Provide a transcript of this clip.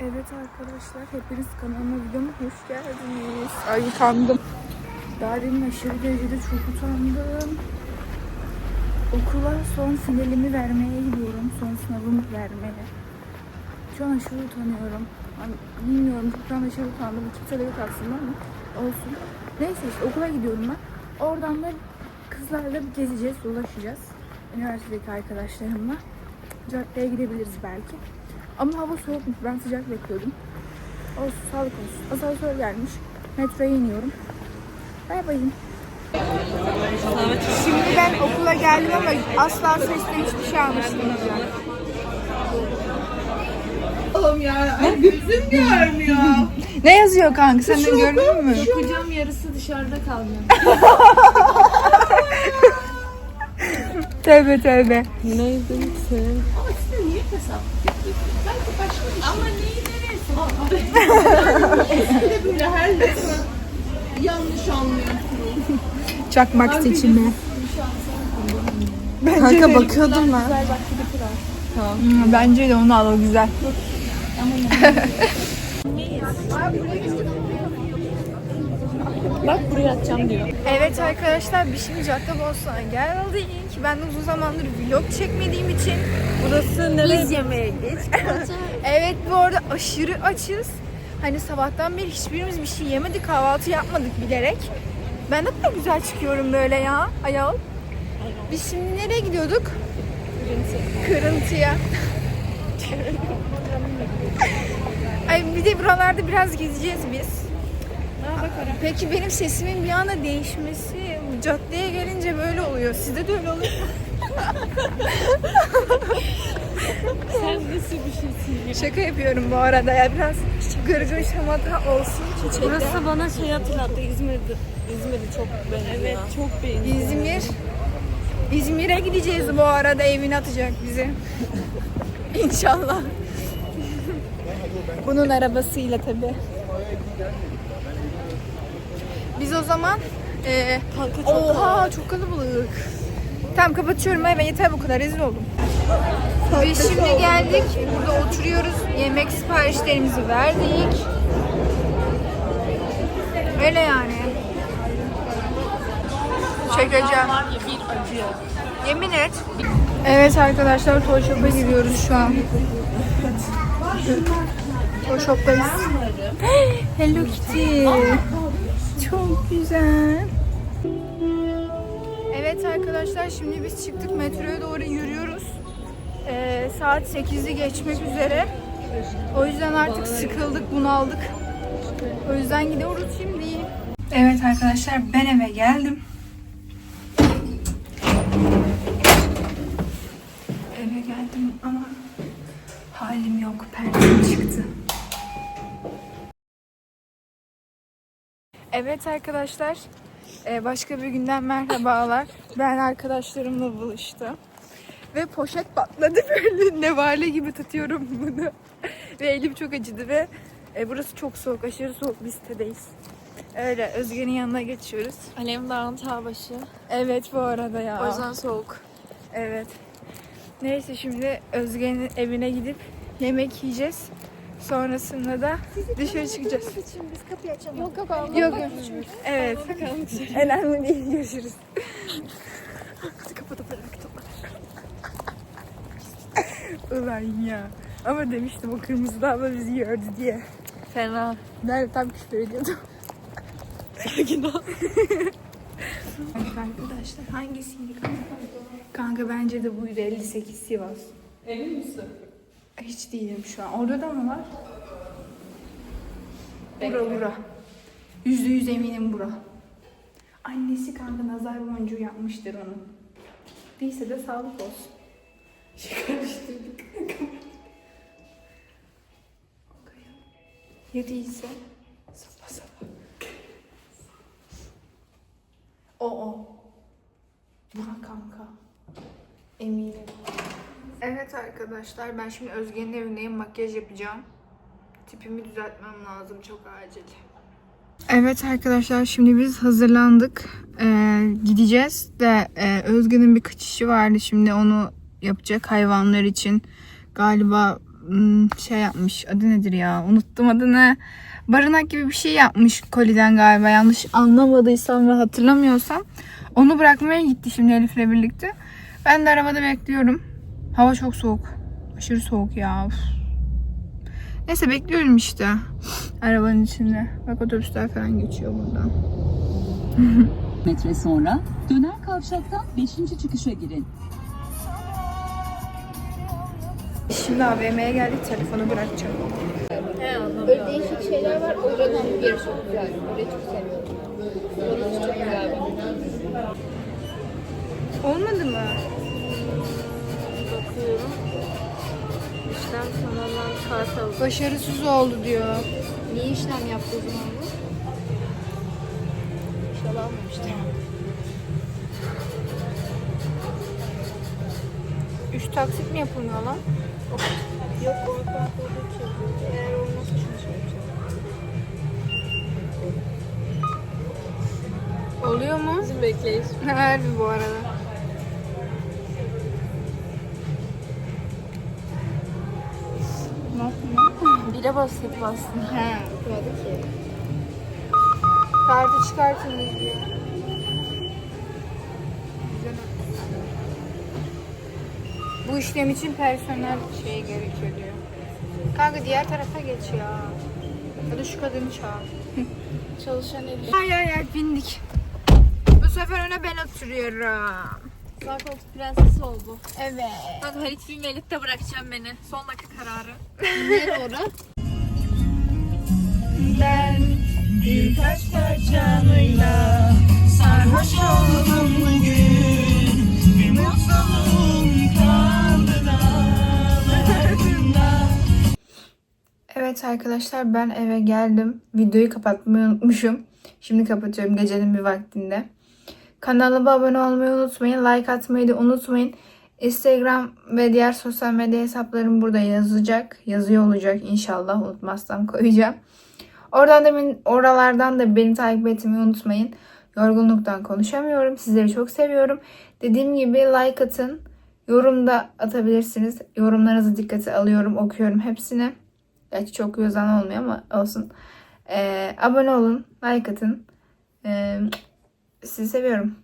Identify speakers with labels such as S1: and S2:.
S1: Evet arkadaşlar hepiniz kanalıma videoma hoş geldiniz. Ay utandım. Daha aşırı derecede çok utandım. Okula son finalimi vermeye gidiyorum. Son sınavımı vermeye. Şu an aşırı utanıyorum. Ay, bilmiyorum çoktan aşırı utandım. Kimse de yok aslında ama olsun. Neyse işte okula gidiyorum ben. Oradan da kızlarla bir gezeceğiz, dolaşacağız. Üniversitedeki arkadaşlarımla. Caddeye gidebiliriz belki. Ama hava soğukmuş. Ben sıcak bekliyordum. Olsun, sağlık olsun. Asansör gelmiş. Metroya iniyorum. Bay bayım. Şimdi ben okula geldim ama asla sesle hiçbir şey anlaşılmayacak.
S2: Oğlum ya ay gözüm görmüyor.
S1: Ne yazıyor kanka? Sen de gördün mü?
S3: Kocam yarısı dışarıda kaldı.
S1: Tövbe tövbe.
S3: Günaydın sen.
S2: Ama neyi neresi? Eskide böyle her lafı yanlış anlıyorsun.
S1: Çakmak seçimi.
S3: Kanka bakıyordum ben.
S1: Hmm, Bence de onu al o güzel.
S3: Bak buraya atacağım diyor.
S1: Evet arkadaşlar biz şimdi Caddebostan'a geldik. Ben uzun zamandır vlog çekmediğim için
S3: Burası nereye?
S1: biz yemeğe geç. evet bu arada aşırı açız. Hani sabahtan beri hiçbirimiz bir şey yemedik, kahvaltı yapmadık bilerek. Ben de kadar güzel çıkıyorum böyle ya ayol. Biz şimdi nereye gidiyorduk? Kırıntıya. Ay bir de buralarda biraz gezeceğiz biz. Peki benim sesimin bir anda değişmesi caddeye gelince böyle oluyor. Sizde de öyle oluyor mu?
S3: Sen nasıl bir şeysin?
S1: Şaka yapıyorum bu arada ya biraz gırgır şamata olsun.
S3: Burası bana şey hatırlattı. İzmir'de. İzmir'i çok benziyor. Evet çok beğendim.
S1: İzmir. İzmir'e gideceğiz bu arada evine atacak bizi. İnşallah. Bunun arabasıyla tabi. Biz o zaman e,
S3: Kanka çok
S1: Oha çok kalabalık. Tamam kapatıyorum ben yeter bu kadar rezil oldum. Biz şimdi geldik. Burada oturuyoruz. Yemek siparişlerimizi verdik. Öyle yani. Çekeceğim. Yemin et. Evet arkadaşlar Toy Shop'a gidiyoruz şu an. Toy Shop'tayız. Hello Kitty. Çok güzel. Evet arkadaşlar şimdi biz çıktık metroya doğru yürüyoruz. Ee, saat 8'i geçmek üzere. O yüzden artık sıkıldık, bunaldık. O yüzden gidiyoruz şimdi. Evet arkadaşlar ben eve geldim. Eve geldim ama halim yok. Perdem çıktı. Evet arkadaşlar. e, Başka bir günden merhabalar. Ben arkadaşlarımla buluştum. Ve poşet patladı böyle nevale gibi tutuyorum bunu. ve elim çok acıdı ve e, burası çok soğuk. Aşırı soğuk bir sitedeyiz. Öyle Özge'nin yanına geçiyoruz.
S3: Alem Dağı'nın Çağbaşı.
S1: Evet bu arada ya.
S3: O yüzden soğuk.
S1: Evet. Neyse şimdi Özge'nin evine gidip yemek yiyeceğiz. Sonrasında da dışarı çıkacağız.
S2: Biz kapıyı açalım.
S3: Yok yok abi.
S1: Yok yok. Evet. Önemli değil. Görüşürüz.
S3: Hadi kapatıp bıraktım.
S1: Ulan ya. Ama demiştim o kırmızı abla bizi gördü diye.
S3: Fena.
S1: Ben tam küfür ediyordum.
S3: Sakin ol.
S1: Arkadaşlar hangisiydi kanka? Kanka bence de buydu 58 Sivas.
S3: Emin misin?
S1: Hiç değilim şu an. Orada da mı var? Bura bura. Yüzde yüz eminim bura. Annesi kanka nazar boncuğu yapmıştır onun. Değilse de sağlık olsun.
S3: Karıştırdık.
S1: Ya değilse? Sapa sapa. O o. Bura kanka. Evet arkadaşlar ben şimdi Özge'nin evindeyim. Makyaj yapacağım. Tipimi düzeltmem lazım çok acil. Evet arkadaşlar şimdi biz hazırlandık. Ee, gideceğiz de e, Özge'nin bir kaçışı vardı. Şimdi onu yapacak hayvanlar için. Galiba hmm, şey yapmış. Adı nedir ya? Unuttum adını. Barınak gibi bir şey yapmış koliden galiba. Yanlış anlamadıysam ve hatırlamıyorsam. Onu bırakmaya gitti şimdi Elif'le birlikte. Ben de arabada bekliyorum. Hava çok soğuk. Aşırı soğuk ya. Uf. Neyse bekliyorum işte. Arabanın içinde. Bak otobüsler falan geçiyor buradan.
S4: metre sonra döner kavşaktan 5. çıkışa girin.
S1: Şimdi AVM'ye geldik. Telefonu bırakacağım.
S2: Böyle değişik şeyler var. Oranın hamburgeri çok güzel. Orayı çok seviyorum. Oranın çok güzel.
S1: Olmadı mı?
S3: Bakıyorum. İşlem tamamen kart aldı.
S1: Başarısız oldu diyor.
S2: Niye işlem yaptı o zaman bu? İnşallah almamıştır.
S1: Üç taksit mi yapılmıyor lan?
S3: Yok o kart olduğu için. Eğer olmazsa şunu şey yapacağım.
S1: Oluyor mu?
S3: Bizim bekleyiş.
S1: Harbi bu arada.
S3: Bastık bastım.
S1: He.
S2: Yapmadı ki.
S1: Kartı çıkartın diyor. Bu işlem için personel şey gerekiyor diyor. Kanka diğer tarafa geç ya. Ya da şu kadını çağır.
S3: Çalışan eli.
S1: Ay ay ay bindik. Bu sefer öne ben oturuyorum.
S3: Sağ koltuk prensesi oldu.
S1: Evet.
S3: Bak Halit bin Melit'te bırakacağım beni. Son dakika kararı.
S2: Nere ora?
S1: Ben
S5: Birkaç parçanıyla sarhoş oldum bugün Bir mutluluğum kaldı dağlarında
S1: Evet arkadaşlar ben eve geldim. Videoyu kapatmayı unutmuşum. Şimdi kapatıyorum gecenin bir vaktinde. Kanalıma abone olmayı unutmayın. Like atmayı da unutmayın. Instagram ve diğer sosyal medya hesaplarım burada yazacak. Yazıyor olacak inşallah. Unutmazsam koyacağım. Oradan da oralardan da beni takip etmeyi unutmayın. Yorgunluktan konuşamıyorum. Sizleri çok seviyorum. Dediğim gibi like atın. Yorum da atabilirsiniz. Yorumlarınızı dikkate alıyorum, okuyorum hepsini. Gerçi çok yazan olmuyor ama olsun. Ee, abone olun, like atın. Ee, sizi seviyorum.